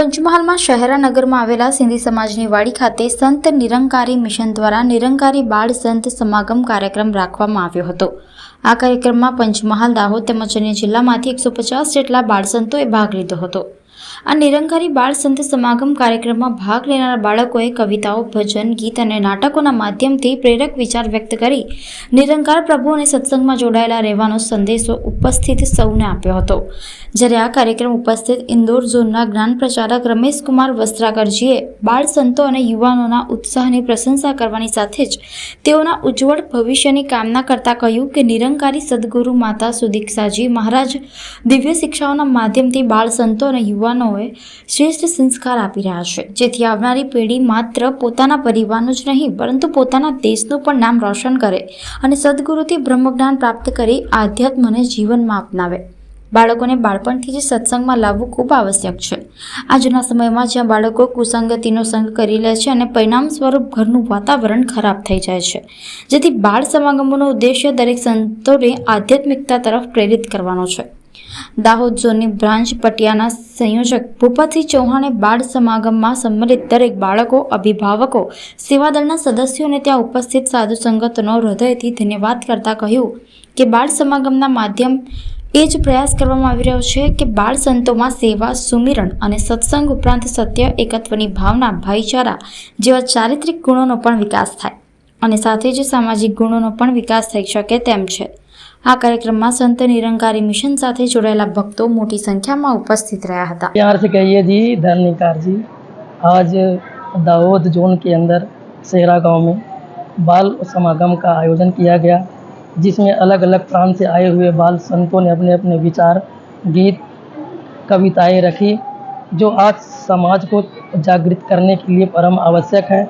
પંચમહાલમાં શહેરા નગરમાં આવેલા સિંધી સમાજની વાડી ખાતે સંત નિરંકારી મિશન દ્વારા નિરંકારી બાળ સંત સમાગમ કાર્યક્રમ રાખવામાં આવ્યો હતો. આ કાર્યક્રમમાં પંચમહાલ દાહોદ તેમજ અન્ય જિલ્લામાંથી એકસો પચાસ જેટલા બાળ સંતોએ ભાગ લીધો હતો. આ નિરંકારી બાળ સંત સમાગમ કાર્યક્રમમાં ભાગ લેનારા બાળકોએ કવિતાઓ, ભજન, ગીત અને નાટકોના માધ્યમથી પ્રેરક વિચાર વ્યક્ત કરી નિરંકાર પ્રભુ અને સત્સંગમાં જોડાયેલા રહેવાનો સંદેશો ઉપસ્થિત સૌને આપ્યો હતો. જ્યારે આ કાર્યક્રમ ઉપસ્થિત ઇન્દોર ઝોનના જ્ઞાન પ્રચારક રમેશકુમાર વસ્ત્રાકરજીએ બાળ સંતો અને યુવાનોના ઉત્સાહની પ્રશંસા કરવાની સાથે જ તેઓના ઉજ્જવળ ભવિષ્યની કામના કરતા કહ્યું કે નિરંકારી સદગુરુ માતા સુદીક્ષાજી મહારાજ દિવ્ય શિક્ષાઓના માધ્યમથી બાળ સંતો અને યુવાનોએ શ્રેષ્ઠ સંસ્કાર આપી રહ્યા છે. જેથી આવનારી પેઢી માત્ર પોતાના પરિવારનું જ નહીં, પરંતુ પોતાના દેશનું પણ નામ રોશન કરે અને સદગુરુથી બ્રહ્મજ્ઞાન પ્રાપ્ત કરી આધ્યાત્મને જીવનમાં અપનાવે. બાળકોને બાળપણથી જ સત્સંગમાં લાવવું ખૂબ આવશ્યક છે. આજના સમયમાં જ્યાં બાળકો કુસંગતિનો સંગ કરી લે છે અને પરિણામ સ્વરૂપ ઘરનું વાતાવરણ ખરાબ થઈ જાય છે. જેથી બાળ સમાગમોનો ઉદ્દેશ્ય દરેક સંતોને આધ્યાત્મિકતા તરફ પ્રેરિત કરવાનો છે. દાહોદ ઝોનની બ્રાન્ચ પટિયાના સંયોજક ભૂપતસિંહ ચૌહાણે બાળ સમાગમમાં સંમલિત દરેક બાળકો, અભિભાવકો, સેવાદળના સદસ્યોને ત્યાં ઉપસ્થિત સાધુ સંગતનો હૃદયથી ધન્યવાદ કરતા કહ્યું કે બાળ સમાગમના માધ્યમ એ જ પ્રયાસ કરવામાં આવી રહ્યો છે કે બાળ સંતોમાં સેવા, સુમિરણ અને સત્સંગ ઉપરાંત સત્ય, એકત્વની ભાવના, ભાઈચારા જેવા ચારિત્રિક ગુણોનો પણ વિકાસ થાય અને સાથે જ સામાજિક ગુણોનો પણ વિકાસ થઈ શકે તેમ છે. આ કાર્યક્રમમાં સંત નિરંકારી મિશન સાથે જોડાયેલા ભક્તો મોટી સંખ્યામાં ઉપસ્થિત રહ્યા હતા प्यार से कहिए जी धर्मनिकार जी आज दाऊद जोन के अंदर सेहरा गांव में बाल समागम का आयोजन किया गया जिसमें अलग अलग प्रांत से आए हुए बाल संतों ने अपने अपने विचार गीत कविताएं रखी जो आज समाज को जागृत करने के लिए परम आवश्यक है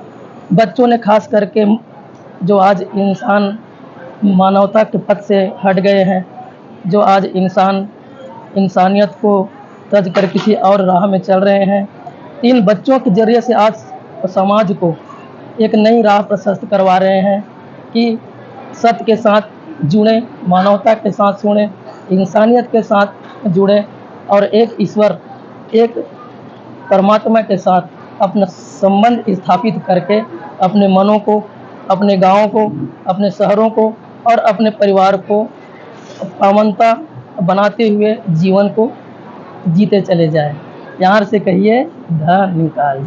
बच्चों ने खास करके जो आज इंसान मानवता के पथ से हट गए हैं, जो आज इंसान, इंसानियत को तज कर किसी और राह में चल रहे हैं। इन बच्चों के ज़रिए से आज समाज को एक नई राह प्रशस्त करवा रहे हैं कि सत्य के साथ जुड़े, मानवता के साथ जुड़े इंसानियत के साथ जुड़े और एक ईश्वर, एक परमात्मा के साथ अपना संबंध स्थापित करके अपने मनों को, अपने गाँवों को, अपने शहरों को और अपने परिवार को पावनता बनाते हुए जीवन को जीते चले जाए यहाँ से कहिए धन निकाल